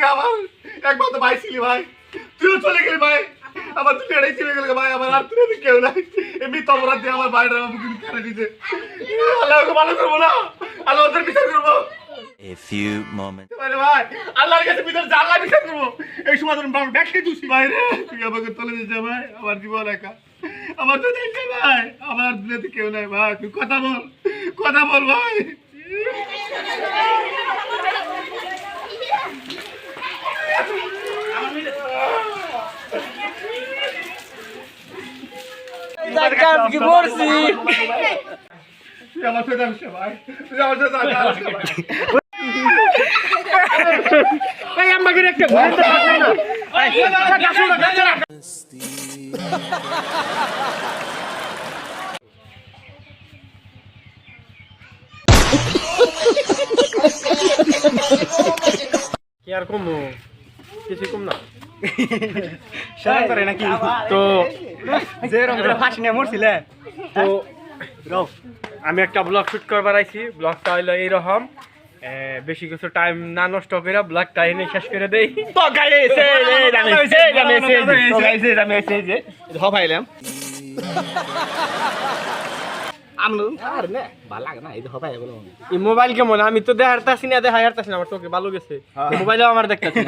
তুই আমার একমাত্র ভাই ছিলি ভাই। তুইও চলে গেলি ভাই। আমার তুই এটাই চলে গেলে ভাই আমার আর তুই কেউ নাই। এমনি তবরাত দিয়ে আমার ভাইরা আমাকে কিন্তু কেড়ে দিতে আল্লাহ ওকে ভালো করব না। আল্লাহ ওদের বিচার করব। A few moments. মানে ভাই আল্লাহর কাছে বিচার যে আল্লাহ বিচার করব। এই সময় তোর ব্যাগ খেয়ে দূষি ভাই রে তুই আমাকে তুলে দিচ্ছে ভাই আমার জীবন একা। আমার তো দেখছে ভাই আমার আর দুনিয়াতে কেউ নাই ভাই। তুই কথা বল কথা বল ভাই। কি করছি তুই আমার সাথে আসছে ভাই তুই আমার সাথে আসছে ভাই ভাই আমাকে একটা কি আর কমু কিছু কম না করে নাকি তো যে রকম ফাঁসি নিয়ে মরছিলে তো আমি একটা ব্লগ শুট করবার আইছি ব্লগটা হইল এইরকম বেশি কিছু টাইম না নষ্ট করে ব্লগটা এনে শেষ করে দেই তো গাড়ি এসে আমি এসে আমি এসে এসে যে মোবাইল কেমন তো দেখার তাসি না দেখা হারতাছি না আমার চোখে ভালো গেছে মোবাইলেও আমার দেখতেছি